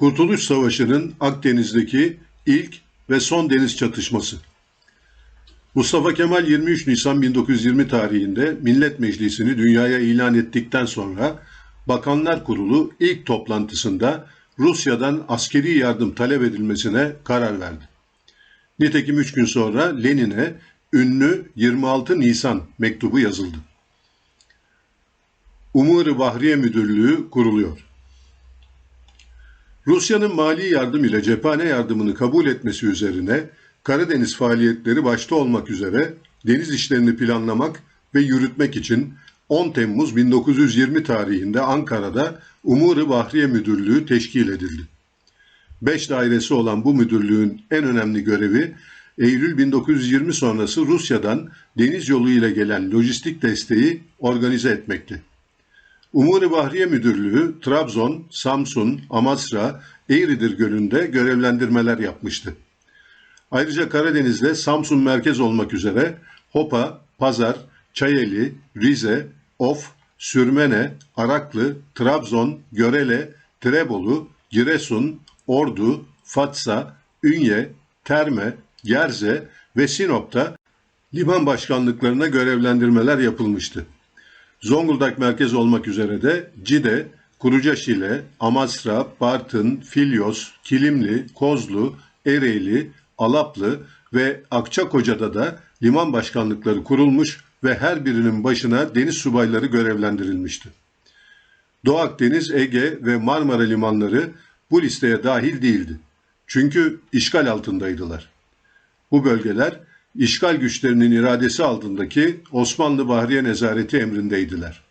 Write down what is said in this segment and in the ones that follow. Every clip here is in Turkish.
Kurtuluş Savaşı'nın Akdeniz'deki ilk ve son deniz çatışması. Mustafa Kemal 23 Nisan 1920 tarihinde Millet Meclisi'ni dünyaya ilan ettikten sonra Bakanlar Kurulu ilk toplantısında Rusya'dan askeri yardım talep edilmesine karar verdi. Nitekim 3 gün sonra Lenin'e ünlü 26 Nisan mektubu yazıldı. Umuri Bahriye Müdürlüğü kuruluyor. Rusya'nın mali yardım ile cephane yardımını kabul etmesi üzerine Karadeniz faaliyetleri başta olmak üzere deniz işlerini planlamak ve yürütmek için 10 Temmuz 1920 tarihinde Ankara'da Umuri Bahriye Müdürlüğü teşkil edildi. 5 dairesi olan bu müdürlüğün en önemli görevi Eylül 1920 sonrası Rusya'dan deniz yolu ile gelen lojistik desteği organize etmekti. Umuri Bahriye Müdürlüğü Trabzon, Samsun, Amasra, Eğridir Gölü'nde görevlendirmeler yapmıştı. Ayrıca Karadeniz'de Samsun merkez olmak üzere Hopa, Pazar, Çayeli, Rize, Of, Sürmene, Araklı, Trabzon, Görele, Trebolu, Giresun, Ordu, Fatsa, Ünye, Terme, Gerze ve Sinop'ta liman başkanlıklarına görevlendirmeler yapılmıştı. Zonguldak merkez olmak üzere de Cide, Kurucaşile, Amasra, Bartın, Filyos, Kilimli, Kozlu, Ereğli, Alaplı ve Akçakoca'da da liman başkanlıkları kurulmuş ve her birinin başına deniz subayları görevlendirilmişti. Doğu Akdeniz, Ege ve Marmara limanları bu listeye dahil değildi. Çünkü işgal altındaydılar. Bu bölgeler işgal güçlerinin iradesi altındaki Osmanlı Bahriye Nezareti emrindeydiler.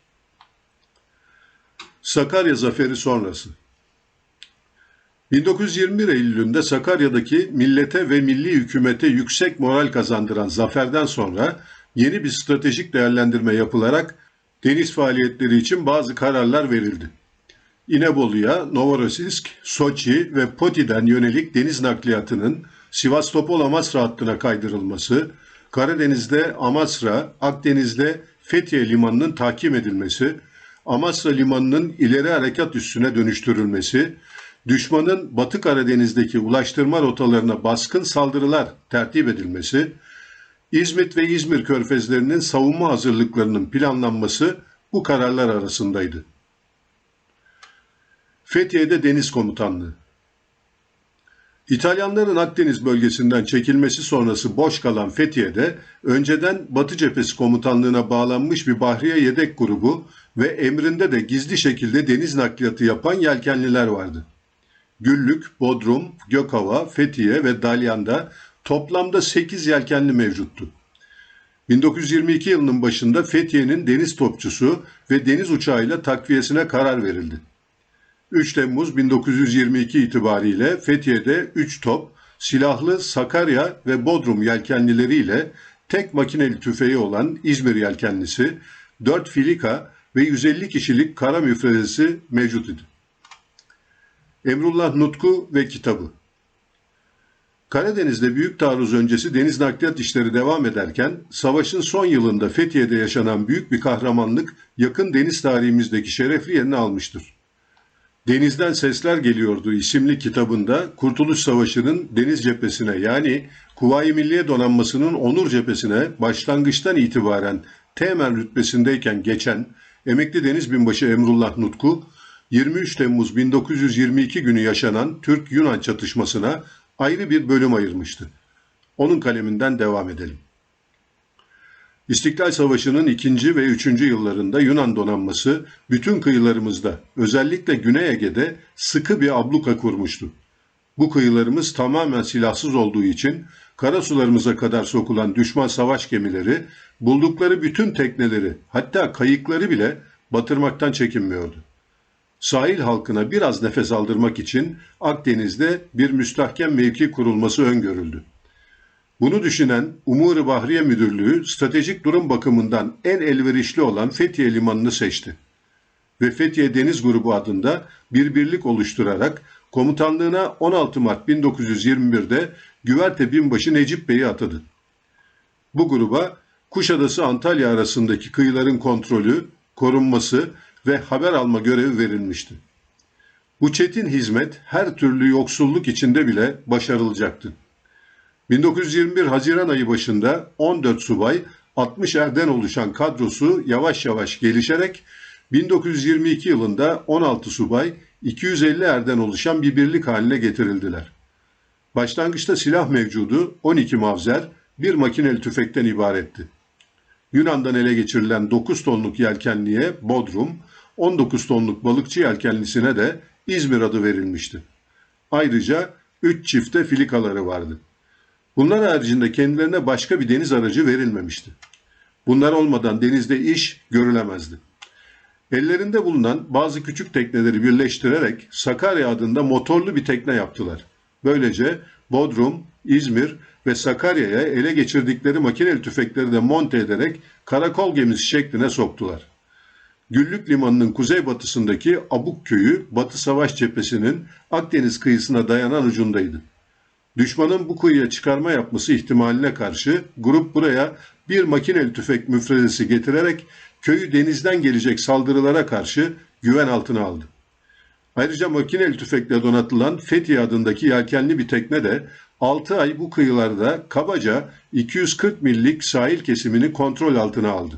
Sakarya Zaferi sonrası 1921 Eylül'ünde Sakarya'daki millete ve milli hükümete yüksek moral kazandıran zaferden sonra yeni bir stratejik değerlendirme yapılarak deniz faaliyetleri için bazı kararlar verildi. İnebolu'ya, Novorossiysk, Soçi ve Poti'den yönelik deniz nakliyatının Sivastopol Amasra hattına kaydırılması, Karadeniz'de Amasra, Akdeniz'de Fethiye limanının takip edilmesi, Amasra limanının ileri harekat üssüne dönüştürülmesi, düşmanın Batı Karadeniz'deki ulaştırma rotalarına baskın saldırılar tertip edilmesi, İzmit ve İzmir körfezlerinin savunma hazırlıklarının planlanması bu kararlar arasındaydı. Fethiye'de Deniz Komutanlığı İtalyanların Akdeniz bölgesinden çekilmesi sonrası boş kalan Fethiye'de önceden Batı Cephesi Komutanlığı'na bağlanmış bir Bahriye Yedek Grubu ve emrinde de gizli şekilde deniz nakliyatı yapan yelkenliler vardı. Güllük, Bodrum, Gökova, Fethiye ve Dalyan'da toplamda 8 yelkenli mevcuttu. 1922 yılının başında Fethiye'nin deniz topçusu ve deniz uçağıyla takviyesine karar verildi. 3 Temmuz 1922 itibariyle Fethiye'de 3 top, silahlı Sakarya ve Bodrum yelkenlileriyle tek makineli tüfeği olan İzmir yelkenlisi, 4 filika ve 150 kişilik kara müfrezesi mevcut idi. Emrullah Nutku ve kitabı Karadeniz'de büyük taarruz öncesi deniz nakliyat işleri devam ederken, savaşın son yılında Fethiye'de yaşanan büyük bir kahramanlık yakın deniz tarihimizdeki şerefli yerini almıştır. Denizden Sesler Geliyordu isimli kitabında Kurtuluş Savaşı'nın deniz cephesine yani Kuvayi Milliye Donanması'nın onur cephesine başlangıçtan itibaren teğmen rütbesindeyken geçen emekli deniz binbaşı Emrullah Nutku, 23 Temmuz 1922 günü yaşanan Türk-Yunan çatışmasına ayrı bir bölüm ayırmıştı. Onun kaleminden devam edelim. İstiklal Savaşı'nın ikinci ve üçüncü yıllarında Yunan donanması bütün kıyılarımızda özellikle Güney Ege'de sıkı bir abluka kurmuştu. Bu kıyılarımız tamamen silahsız olduğu için karasularımıza kadar sokulan düşman savaş gemileri buldukları bütün tekneleri hatta kayıkları bile batırmaktan çekinmiyordu. Sahil halkına biraz nefes aldırmak için Akdeniz'de bir müstahkem mevki kurulması öngörüldü. Bunu düşünen Umuri Bahriye Müdürlüğü stratejik durum bakımından en elverişli olan Fethiye Limanı'nı seçti. Ve Fethiye Deniz Grubu adında bir birlik oluşturarak komutanlığına 16 Mart 1921'de Güverte Binbaşı Necip Bey'i atadı. Bu gruba Kuşadası Antalya arasındaki kıyıların kontrolü, korunması ve haber alma görevi verilmişti. Bu çetin hizmet her türlü yoksulluk içinde bile başarılacaktı. 1921 Haziran ayı başında 14 subay 60 erden oluşan kadrosu yavaş yavaş gelişerek 1922 yılında 16 subay 250 erden oluşan bir birlik haline getirildiler. Başlangıçta silah mevcudu 12 mavzer, bir makineli tüfekten ibaretti. Yunan'dan ele geçirilen 9 tonluk yelkenliye Bodrum, 19 tonluk balıkçı yelkenlisine de İzmir adı verilmişti. Ayrıca 3 çifte filikaları vardı. Bunlar haricinde kendilerine başka bir deniz aracı verilmemişti. Bunlar olmadan denizde iş görülemezdi. Ellerinde bulunan bazı küçük tekneleri birleştirerek Sakarya adında motorlu bir tekne yaptılar. Böylece Bodrum, İzmir ve Sakarya'ya ele geçirdikleri makineli tüfekleri de monte ederek karakol gemisi şekline soktular. Güllük Limanı'nın kuzeybatısındaki Abuk köyü Batı Savaş Cephesi'nin Akdeniz kıyısına dayanan ucundaydı. Düşmanın bu kuyuya çıkarma yapması ihtimaline karşı grup buraya bir makineli tüfek müfredesi getirerek köyü denizden gelecek saldırılara karşı güven altına aldı. Ayrıca makineli tüfekle donatılan Fethiye adındaki yelkenli bir tekne de 6 ay bu kıyılarda kabaca 240 millik sahil kesimini kontrol altına aldı.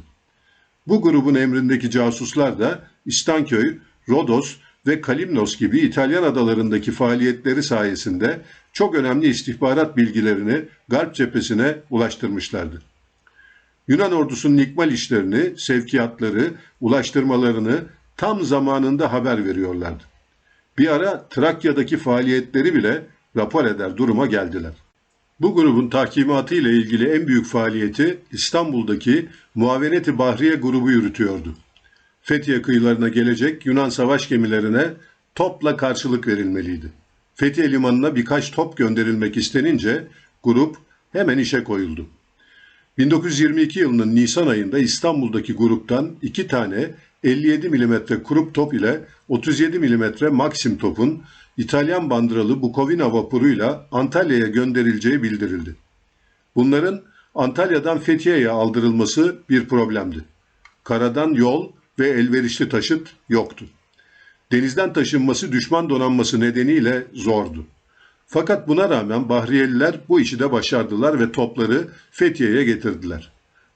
Bu grubun emrindeki casuslar da İstanköy, Rodos ve Kalimnos gibi İtalyan adalarındaki faaliyetleri sayesinde çok önemli istihbarat bilgilerini Garp cephesine ulaştırmışlardı. Yunan ordusunun ikmal işlerini, sevkiyatları, ulaştırmalarını tam zamanında haber veriyorlardı. Bir ara Trakya'daki faaliyetleri bile rapor eder duruma geldiler. Bu grubun tahkimatı ile ilgili en büyük faaliyeti İstanbul'daki Muaveneti Bahriye grubu yürütüyordu. Fethiye kıyılarına gelecek Yunan savaş gemilerine topla karşılık verilmeliydi. Fethiye limanına birkaç top gönderilmek istenince grup hemen işe koyuldu. 1922 yılının Nisan ayında İstanbul'daki gruptan iki tane 57 mm kurup top ile 37 mm Maxim topun İtalyan bandıralı Bukovina vapuruyla Antalya'ya gönderileceği bildirildi. Bunların Antalya'dan Fethiye'ye aldırılması bir problemdi. Karadan yol ve elverişli taşıt yoktu. Denizden taşınması düşman donanması nedeniyle zordu. Fakat buna rağmen Bahriyeliler bu işi de başardılar ve topları Fethiye'ye getirdiler.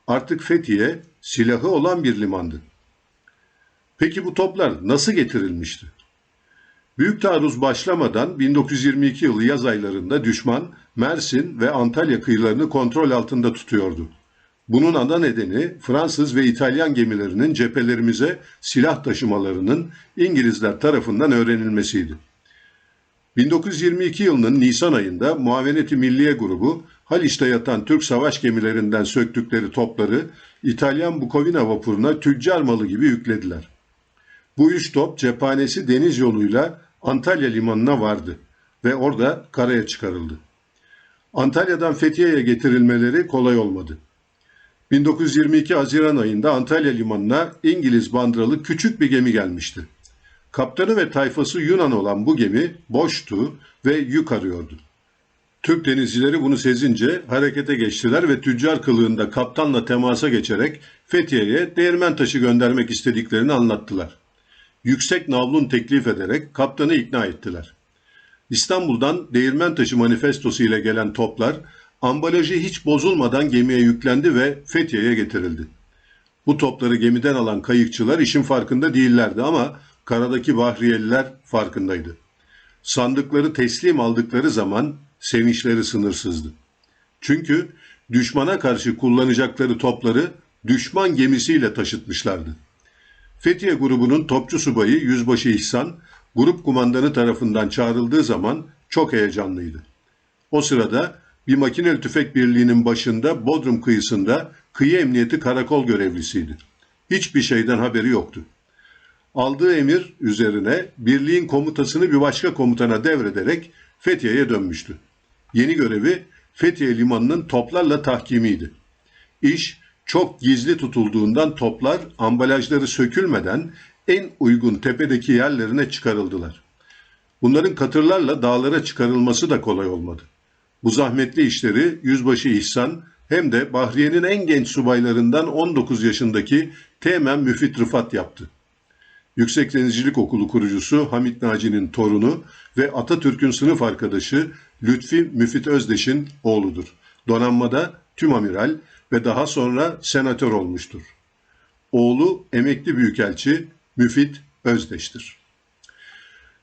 Artık Fethiye silahı olan bir limandı. Peki bu toplar nasıl getirilmişti? Büyük taarruz başlamadan 1922 yılı yaz aylarında düşman Mersin ve Antalya kıyılarını kontrol altında tutuyordu. Bunun ana nedeni Fransız ve İtalyan gemilerinin cephelerimize silah taşımalarının İngilizler tarafından öğrenilmesiydi. 1922 yılının Nisan ayında Muaveneti Milliye grubu Haliç'te yatan Türk savaş gemilerinden söktükleri topları İtalyan Bukovina vapuruna tüccar malı gibi yüklediler. Bu üç top cephanesi deniz yoluyla Antalya limanına vardı ve orada karaya çıkarıldı. Antalya'dan Fethiye'ye getirilmeleri kolay olmadı. 1922 Haziran ayında Antalya limanına İngiliz bandıralı küçük bir gemi gelmişti. Kaptanı ve tayfası Yunan olan bu gemi boştu ve yük arıyordu. Türk denizcileri bunu sezince harekete geçtiler ve tüccar kılığında kaptanla temasa geçerek Fethiye'ye değirmen taşı göndermek istediklerini anlattılar. Yüksek navlun teklif ederek kaptanı ikna ettiler. İstanbul'dan değirmen taşı manifestosu ile gelen toplar ambalajı hiç bozulmadan gemiye yüklendi ve Fethiye'ye getirildi. Bu topları gemiden alan kayıkçılar işin farkında değillerdi ama karadaki Bahriyeliler farkındaydı. Sandıkları teslim aldıkları zaman sevinçleri sınırsızdı. Çünkü düşmana karşı kullanacakları topları düşman gemisiyle taşıtmışlardı. Fethiye grubunun topçu subayı Yüzbaşı İhsan, grup kumandanı tarafından çağrıldığı zaman çok heyecanlıydı. O sırada bir makineli tüfek birliğinin başında Bodrum kıyısında kıyı emniyeti karakol görevlisiydi. Hiçbir şeyden haberi yoktu. Aldığı emir üzerine birliğin komutasını bir başka komutana devrederek Fethiye'ye dönmüştü. Yeni görevi Fethiye limanının toplarla tahkimiydi. İş çok gizli tutulduğundan toplar ambalajları sökülmeden en uygun tepedeki yerlerine çıkarıldılar. Bunların katırlarla dağlara çıkarılması da kolay olmadı. Bu zahmetli işleri Yüzbaşı İhsan hem de Bahriye'nin en genç subaylarından 19 yaşındaki Teğmen Müfit Rıfat yaptı. Yüksek Denizcilik Okulu kurucusu Hamit Naci'nin torunu ve Atatürk'ün sınıf arkadaşı Lütfi Müfit Özdeş'in oğludur. Donanmada tüm amiral ve daha sonra senatör olmuştur. Oğlu emekli büyükelçi Müfit Özdeş'tir.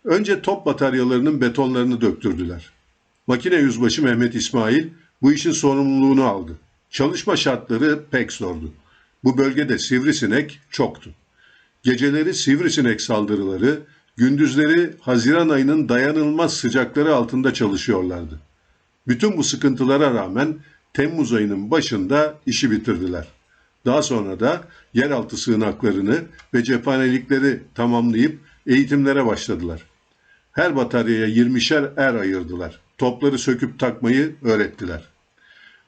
Önce top bataryalarının betonlarını döktürdüler. Makine yüzbaşı Mehmet İsmail bu işin sorumluluğunu aldı. Çalışma şartları pek zordu. Bu bölgede sivrisinek çoktu. Geceleri sivrisinek saldırıları, gündüzleri Haziran ayının dayanılmaz sıcakları altında çalışıyorlardı. Bütün bu sıkıntılara rağmen Temmuz ayının başında işi bitirdiler. Daha sonra da yeraltı sığınaklarını ve cephanelikleri tamamlayıp eğitimlere başladılar. Her bataryaya 20'şer er ayırdılar. Topları söküp takmayı öğrettiler.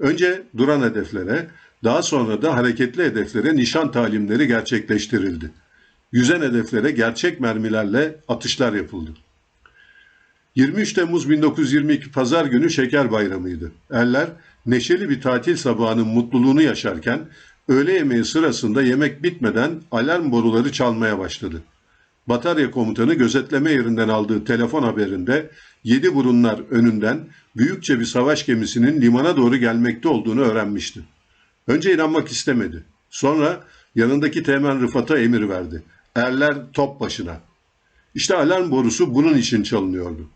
Önce duran hedeflere, daha sonra da hareketli hedeflere nişan talimleri gerçekleştirildi. Yüzen hedeflere gerçek mermilerle atışlar yapıldı. 23 Temmuz 1922 Pazar günü Şeker Bayramı'ydı. Erler neşeli bir tatil sabahının mutluluğunu yaşarken öğle yemeği sırasında yemek bitmeden alarm boruları çalmaya başladı. Batarya komutanı gözetleme yerinden aldığı telefon haberinde yedi burunlar önünden büyükçe bir savaş gemisinin limana doğru gelmekte olduğunu öğrenmişti. Önce inanmak istemedi. Sonra yanındaki Teğmen Rıfat'a emir verdi. Erler top başına. İşte alarm borusu bunun için çalınıyordu.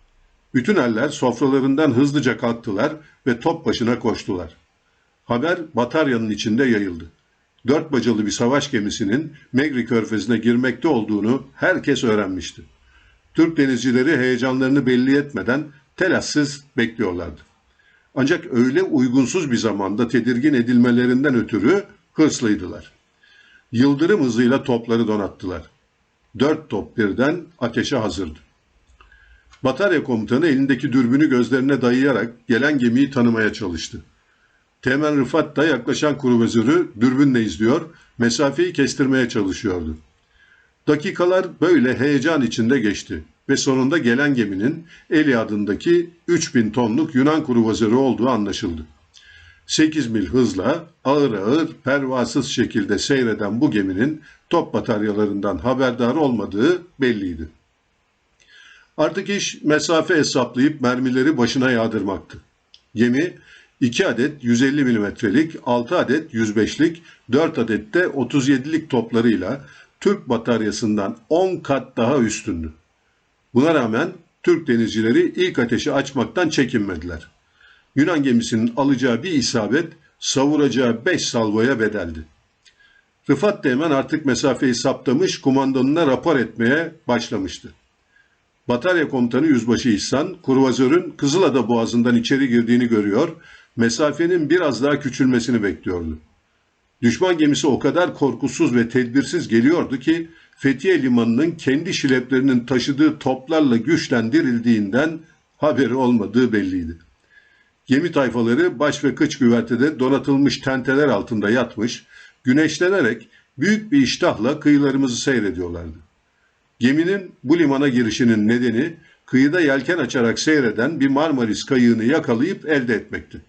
Bütün erler sofralarından hızlıca kalktılar ve top başına koştular. Haber bataryanın içinde yayıldı. Dört bacalı bir savaş gemisinin Megri körfezine girmekte olduğunu herkes öğrenmişti. Türk denizcileri heyecanlarını belli etmeden telassız bekliyorlardı. Ancak öyle uygunsuz bir zamanda tedirgin edilmelerinden ötürü hırslıydılar. Yıldırım hızıyla topları donattılar. Dört top birden ateşe hazırdı. Batarya komutanı elindeki dürbünü gözlerine dayayarak gelen gemiyi tanımaya çalıştı. Teğmen Rıfat da yaklaşan kruvazörü dürbünle izliyor, mesafeyi kestirmeye çalışıyordu. Dakikalar böyle heyecan içinde geçti ve sonunda gelen geminin Eli adındaki 3000 tonluk Yunan kruvazörü olduğu anlaşıldı. 8 mil hızla ağır ağır pervasız şekilde seyreden bu geminin top bataryalarından haberdar olmadığı belliydi. Artık iş mesafe hesaplayıp mermileri başına yağdırmaktı. Gemi 2 adet 150 milimetrelik, 6 adet 105'lik, 4 adet de 37'lik toplarıyla Türk bataryasından 10 kat daha üstündü. Buna rağmen Türk denizcileri ilk ateşi açmaktan çekinmediler. Yunan gemisinin alacağı bir isabet savuracağı 5 salvoya bedeldi. Rıfat Teğmen artık mesafeyi saptamış, kumandanına rapor etmeye başlamıştı. Batarya komutanı Yüzbaşı İhsan, kurvazörün Kızılada boğazından içeri girdiğini görüyor, mesafenin biraz daha küçülmesini bekliyordu. Düşman gemisi o kadar korkusuz ve tedbirsiz geliyordu ki Fethiye Limanı'nın kendi şileplerinin taşıdığı toplarla güçlendirildiğinden haberi olmadığı belliydi. Gemi tayfaları baş ve kıç güvertede donatılmış tenteler altında yatmış, güneşlenerek büyük bir iştahla kıyılarımızı seyrediyorlardı. Geminin bu limana girişinin nedeni kıyıda yelken açarak seyreden bir Marmaris kayığını yakalayıp elde etmekti.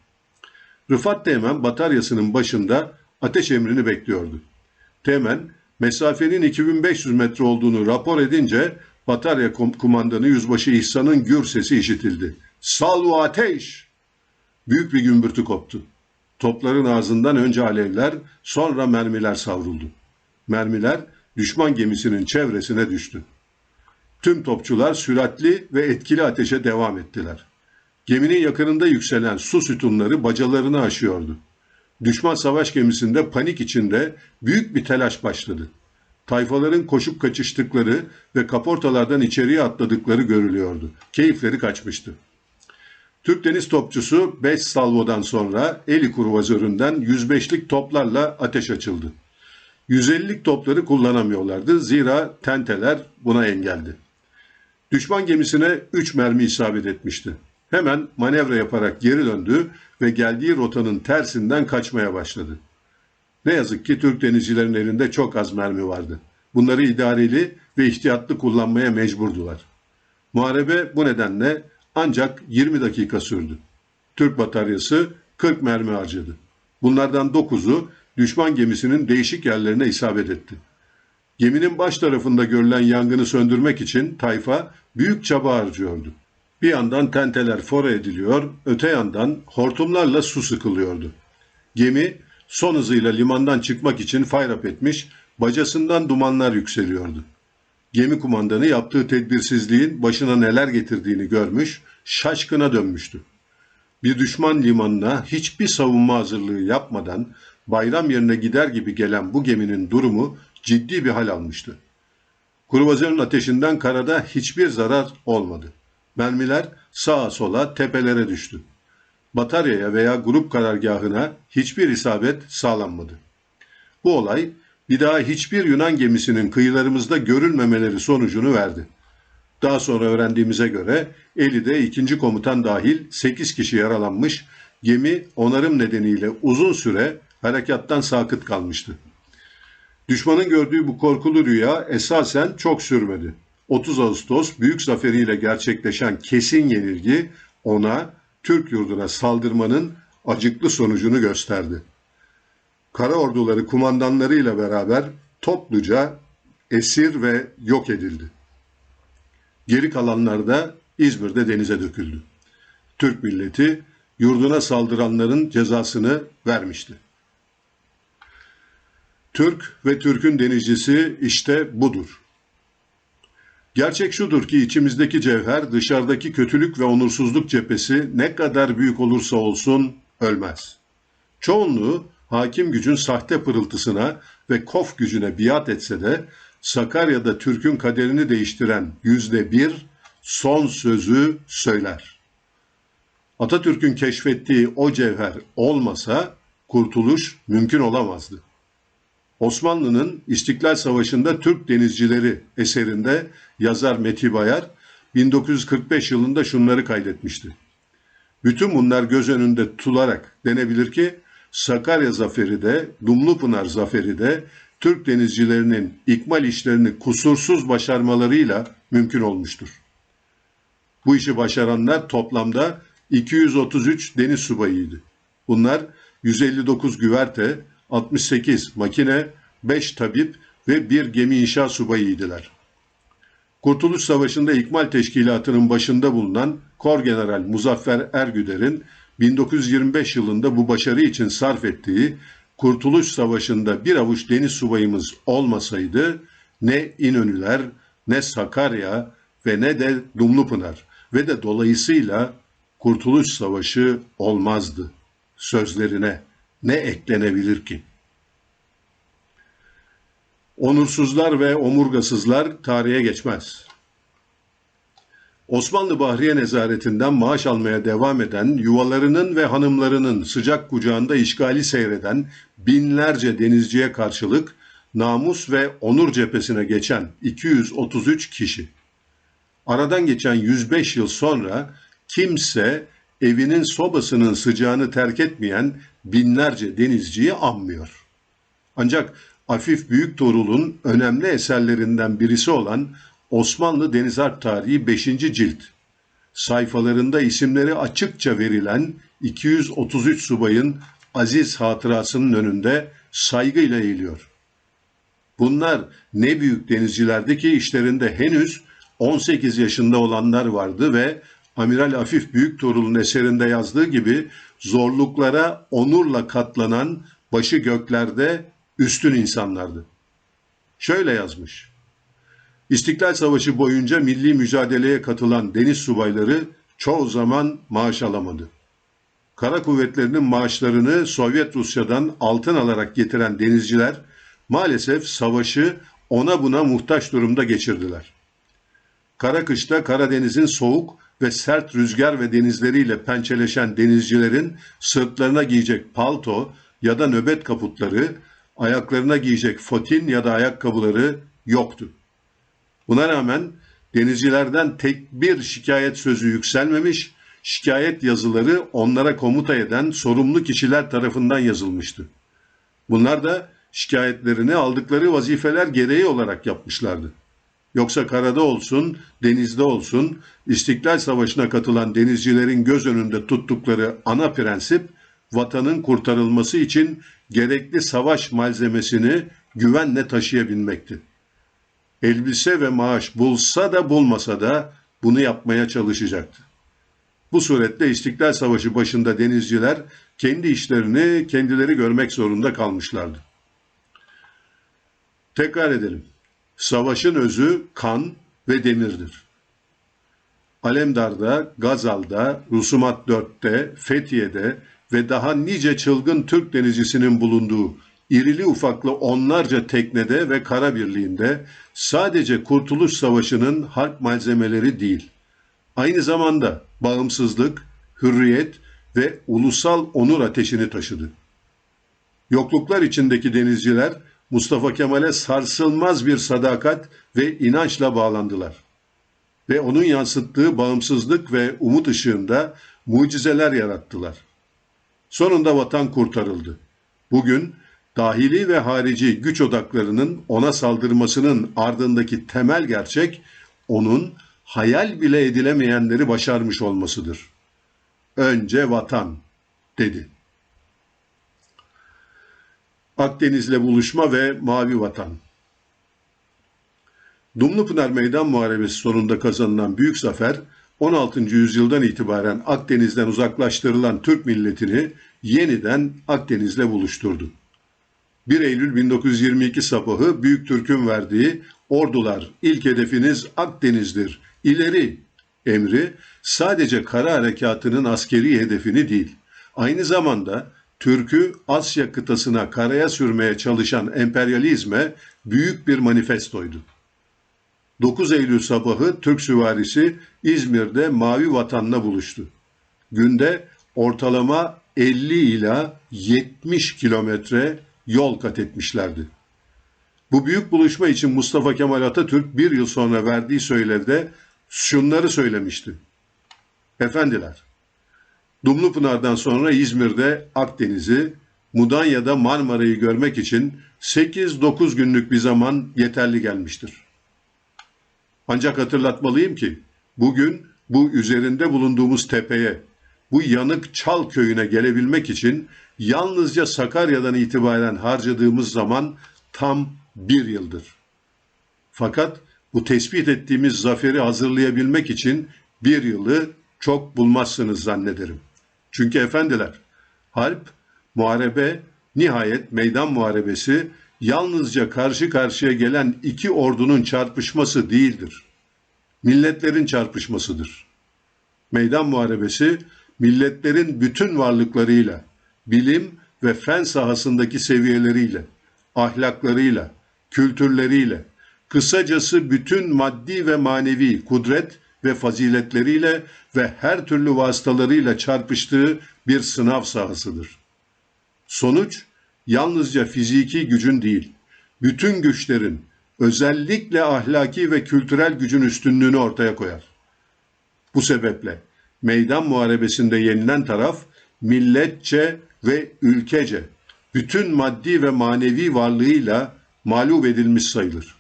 Rıfat Teğmen bataryasının başında ateş emrini bekliyordu. Teğmen mesafenin 2500 metre olduğunu rapor edince batarya kumandanı yüzbaşı İhsan'ın gür sesi işitildi. Salvo ateş! Büyük bir gümbürtü koptu. Topların ağzından önce alevler, sonra mermiler savruldu. Mermiler düşman gemisinin çevresine düştü. Tüm topçular süratli ve etkili ateşe devam ettiler. Geminin yakınında yükselen su sütunları bacalarını aşıyordu. Düşman savaş gemisinde panik içinde büyük bir telaş başladı. Tayfaların koşup kaçıştıkları ve kaportalardan içeriye atladıkları görülüyordu. Keyifleri kaçmıştı. Türk deniz topçusu 5 salvodan sonra Eli kurvazöründen 105'lik toplarla ateş açıldı. 150'lik topları kullanamıyorlardı zira tenteler buna engeldi. Düşman gemisine 3 mermi isabet etmişti. Hemen manevra yaparak geri döndü ve geldiği rotanın tersinden kaçmaya başladı. Ne yazık ki Türk denizcilerin elinde çok az mermi vardı. Bunları idareli ve ihtiyatlı kullanmaya mecburdular. Muharebe bu nedenle ancak 20 dakika sürdü. Türk bataryası 40 mermi harcadı. Bunlardan 9'u düşman gemisinin değişik yerlerine isabet etti. Geminin baş tarafında görülen yangını söndürmek için tayfa büyük çaba harcıyordu. Bir yandan tenteler fora ediliyor, öte yandan hortumlarla su sıkılıyordu. Gemi son hızıyla limandan çıkmak için fayrap etmiş, bacasından dumanlar yükseliyordu. Gemi kumandanı yaptığı tedbirsizliğin başına neler getirdiğini görmüş, şaşkına dönmüştü. Bir düşman limanına hiçbir savunma hazırlığı yapmadan bayram yerine gider gibi gelen bu geminin durumu ciddi bir hal almıştı. Kruvazörün ateşinden karada hiçbir zarar olmadı. Mermiler sağa sola tepelere düştü. Bataryaya veya grup karargahına hiçbir isabet sağlanmadı. Bu olay bir daha hiçbir Yunan gemisinin kıyılarımızda görülmemeleri sonucunu verdi. Daha sonra öğrendiğimize göre Eli'de ikinci komutan dahil 8 kişi yaralanmış, gemi onarım nedeniyle uzun süre harekattan sakıt kalmıştı. Düşmanın gördüğü bu korkulu rüya esasen çok sürmedi. 30 Ağustos büyük zaferiyle gerçekleşen kesin yenilgi ona Türk yurduna saldırmanın acıklı sonucunu gösterdi. Kara orduları kumandanlarıyla beraber topluca esir ve yok edildi. Geri kalanlar da İzmir'de denize döküldü. Türk milleti yurduna saldıranların cezasını vermişti. Türk ve Türk'ün denizcisi işte budur. Gerçek şudur ki içimizdeki cevher dışarıdaki kötülük ve onursuzluk cephesi ne kadar büyük olursa olsun ölmez. Çoğunluğu hakim gücün sahte pırıltısına ve kof gücüne biat etse de Sakarya'da Türk'ün kaderini değiştiren yüzde bir son sözü söyler. Atatürk'ün keşfettiği o cevher olmasa kurtuluş mümkün olamazdı. Osmanlı'nın İstiklal Savaşı'nda Türk Denizcileri eserinde yazar Meti Bayar 1945 yılında şunları kaydetmişti. Bütün bunlar göz önünde tutularak denebilir ki Sakarya Zaferi de Dumlupınar Zaferi de Türk denizcilerinin ikmal işlerini kusursuz başarmalarıyla mümkün olmuştur. Bu işi başaranlar toplamda 233 deniz subayıydı. Bunlar 159 güverte, 68 makine, 5 tabip ve bir gemi inşa subayıydılar. Kurtuluş Savaşı'nda İkmal Teşkilatı'nın başında bulunan Kor General Muzaffer Ergüder'in 1925 yılında bu başarı için sarf ettiği Kurtuluş Savaşı'nda bir avuç deniz subayımız olmasaydı ne İnönüler, ne Sakarya ve ne de Dumlupınar ve de dolayısıyla Kurtuluş Savaşı olmazdı. Sözlerine ne eklenebilir ki? Onursuzlar ve omurgasızlar tarihe geçmez. Osmanlı Bahriye Nezaretinden maaş almaya devam eden, yuvalarının ve hanımlarının sıcak kucağında işgali seyreden binlerce denizciye karşılık namus ve onur cephesine geçen 233 kişi. Aradan geçen 105 yıl sonra kimse evinin sobasının sıcağını terk etmeyen binlerce denizciyi anmıyor. Ancak Afif Büyük Torul'un önemli eserlerinden birisi olan Osmanlı Deniz Harp Tarihi 5. cilt sayfalarında isimleri açıkça verilen 233 subayın aziz hatırasının önünde saygıyla eğiliyor. Bunlar ne büyük denizcilerdi ki işlerinde henüz 18 yaşında olanlar vardı ve Amiral Afif Büyük Torul'un eserinde yazdığı gibi zorluklara onurla katlanan başı göklerde üstün insanlardı. Şöyle yazmış. İstiklal Savaşı boyunca milli mücadeleye katılan deniz subayları çoğu zaman maaş alamadı. Kara kuvvetlerinin maaşlarını Sovyet Rusya'dan altın alarak getiren denizciler maalesef savaşı ona buna muhtaç durumda geçirdiler. Kara kışta Karadeniz'in soğuk ve sert rüzgar ve denizleriyle pençeleşen denizcilerin sırtlarına giyecek palto ya da nöbet kaputları, ayaklarına giyecek fotin ya da ayakkabıları yoktu. Buna rağmen denizcilerden tek bir şikayet sözü yükselmemiş, şikayet yazıları onlara komuta eden sorumlu kişiler tarafından yazılmıştı. Bunlar da şikayetlerini aldıkları vazifeler gereği olarak yapmışlardı. Yoksa karada olsun, denizde olsun, İstiklal Savaşı'na katılan denizcilerin göz önünde tuttukları ana prensip, vatanın kurtarılması için gerekli savaş malzemesini güvenle taşıyabilmekti. elbise ve maaş bulsa da bulmasa da bunu yapmaya çalışacaktı. Bu suretle İstiklal Savaşı başında denizciler kendi işlerini kendileri görmek zorunda kalmışlardı. Tekrar edelim. Savaşın özü kan ve demirdir. Alemdar'da, Gazal'da, Rusumat 4'te, Fethiye'de ve daha nice çılgın Türk denizcisinin bulunduğu irili ufaklı onlarca teknede ve kara birliğinde sadece Kurtuluş Savaşı'nın harp malzemeleri değil, aynı zamanda bağımsızlık, hürriyet ve ulusal onur ateşini taşıdı. Yokluklar içindeki denizciler Mustafa Kemal'e sarsılmaz bir sadakat ve inançla bağlandılar. Ve onun yansıttığı bağımsızlık ve umut ışığında mucizeler yarattılar. Sonunda vatan kurtarıldı. Bugün dahili ve harici güç odaklarının ona saldırmasının ardındaki temel gerçek onun hayal bile edilemeyenleri başarmış olmasıdır. Önce vatan dedi. Akdeniz'le buluşma ve Mavi Vatan. Dumlupınar Meydan Muharebesi sonunda kazanılan büyük zafer, 16. yüzyıldan itibaren Akdeniz'den uzaklaştırılan Türk milletini yeniden Akdeniz'le buluşturdu. 1 Eylül 1922 sabahı Büyük Türk'ün verdiği ordular ilk hedefiniz Akdeniz'dir, ileri emri sadece kara harekatının askeri hedefini değil, aynı zamanda Türk'ü Asya kıtasına karaya sürmeye çalışan emperyalizme büyük bir manifestoydu. 9 Eylül sabahı Türk süvarisi İzmir'de Mavi Vatan'la buluştu. Günde ortalama 50 ila 70 kilometre yol kat etmişlerdi. Bu büyük buluşma için Mustafa Kemal Atatürk bir yıl sonra verdiği söylevde şunları söylemişti. Efendiler, Dumlupınar'dan sonra İzmir'de Akdeniz'i, Mudanya'da Marmara'yı görmek için 8-9 günlük bir zaman yeterli gelmiştir. Ancak hatırlatmalıyım ki bugün bu üzerinde bulunduğumuz tepeye, bu yanık Çal köyüne gelebilmek için yalnızca Sakarya'dan itibaren harcadığımız zaman tam bir yıldır. Fakat bu tespit ettiğimiz zaferi hazırlayabilmek için bir yılı çok bulmazsınız zannederim. Çünkü efendiler, harp, muharebe, nihayet meydan muharebesi yalnızca karşı karşıya gelen iki ordunun çarpışması değildir. Milletlerin çarpışmasıdır. Meydan muharebesi milletlerin bütün varlıklarıyla, bilim ve fen sahasındaki seviyeleriyle, ahlaklarıyla, kültürleriyle, kısacası bütün maddi ve manevi kudret ve faziletleriyle ve her türlü vasıtalarıyla çarpıştığı bir sınav sahasıdır. Sonuç yalnızca fiziki gücün değil, bütün güçlerin, özellikle ahlaki ve kültürel gücün üstünlüğünü ortaya koyar. Bu sebeple meydan muharebesinde yenilen taraf milletçe ve ülkece bütün maddi ve manevi varlığıyla mağlup edilmiş sayılır.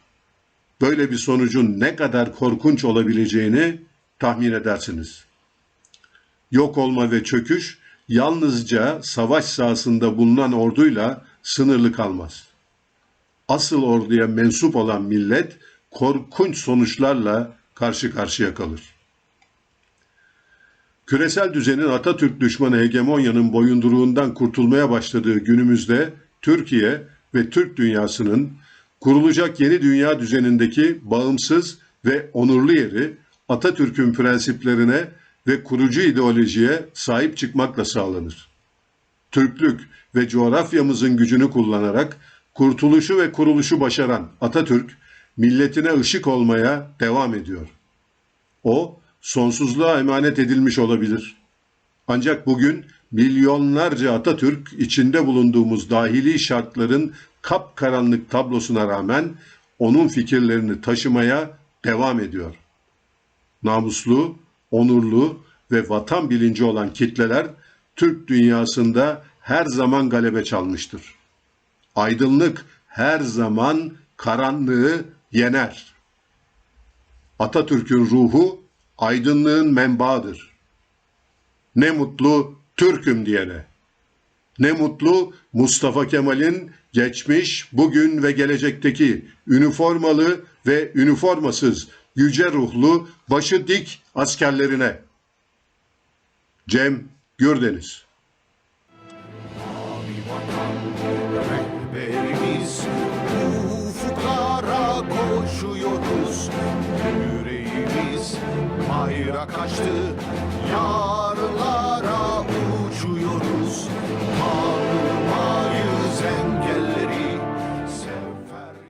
Böyle bir sonucun ne kadar korkunç olabileceğini tahmin edersiniz. Yok olma ve çöküş yalnızca savaş sahasında bulunan orduyla sınırlı kalmaz. Asıl orduya mensup olan millet korkunç sonuçlarla karşı karşıya kalır. Küresel düzenin Atatürk düşmanı hegemonyanın boyunduruğundan kurtulmaya başladığı günümüzde Türkiye ve Türk dünyasının kurulacak yeni dünya düzenindeki bağımsız ve onurlu yeri Atatürk'ün prensiplerine ve kurucu ideolojiye sahip çıkmakla sağlanır. Türklük ve coğrafyamızın gücünü kullanarak kurtuluşu ve kuruluşu başaran Atatürk, milletine ışık olmaya devam ediyor. O, sonsuzluğa emanet edilmiş olabilir. Ancak bugün milyonlarca Atatürk içinde bulunduğumuz dahili şartların kapkaranlık tablosuna rağmen onun fikirlerini taşımaya devam ediyor. Namuslu, onurlu ve vatan bilinci olan kitleler Türk dünyasında her zaman galebe çalmıştır. Aydınlık her zaman karanlığı yener. Atatürk'ün ruhu aydınlığın menbaıdır. Ne mutlu Türk'üm diyene. Ne mutlu Mustafa Kemal'in geçmiş, bugün ve gelecekteki üniformalı ve üniformasız, yüce ruhlu, başı dik askerlerine. Cem Gürdeniz Yüreğimiz bayrak açtı Yarınlar